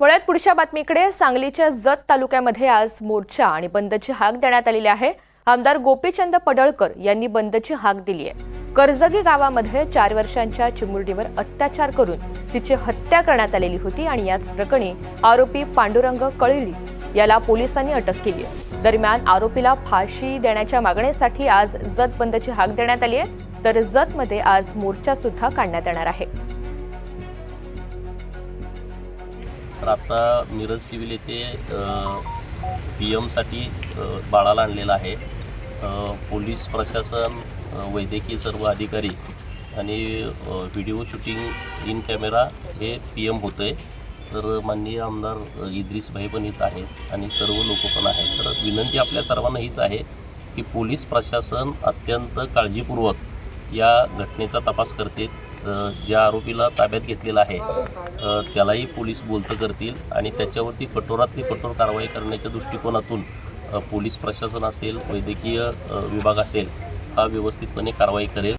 वळ्यात पुढच्या बातमीकडे सांगलीच्या जत तालुक्यामध्ये आज मोर्चा आणि बंदची हाक देण्यात आलेली आहे. आमदार गोपीचंद पडळकर यांनी बंदची हाक दिली आहे. कर्जगी गावामध्ये चार वर्षांच्या चिमुरडीवर अत्याचार करून तिची हत्या करण्यात आलेली होती आणि याच प्रकरणी आरोपी पांडुरंग कळिली याला पोलिसांनी अटक केली आहे. दरम्यान आरोपीला फाशी देण्याच्या मागणीसाठी आज जत बंदची हाक देण्यात आली आहे. तर जतमध्ये आज मोर्चा सुद्धा काढण्यात येणार आहे. तर आता मिरज सिव्हिल येथे पी एमसाठी बाळाला आणलेलं आहे. पोलीस प्रशासन वैद्यकीय सर्व अधिकारी आणि व्हिडिओ शूटिंग इन कॅमेरा हे पी एम होतं आहे तर माननीय आमदार इद्रिस भाई पण येत आहेत आणि सर्व लोक पण आहेत. तर विनंती आपल्या सर्वांना हीच आहे की पोलीस प्रशासन अत्यंत काळजीपूर्वक या घटनेचा तपास करते. ज्या आरोपीला ताब्यात घेतलेला आहे त्यालाही पोलीस बोलतं करतील आणि त्याच्यावरती कठोरातली कठोर कारवाई करण्याच्या दृष्टिकोनातून पोलीस प्रशासन असेल वैद्यकीय विभाग असेल हा व्यवस्थितपणे कारवाई करेल.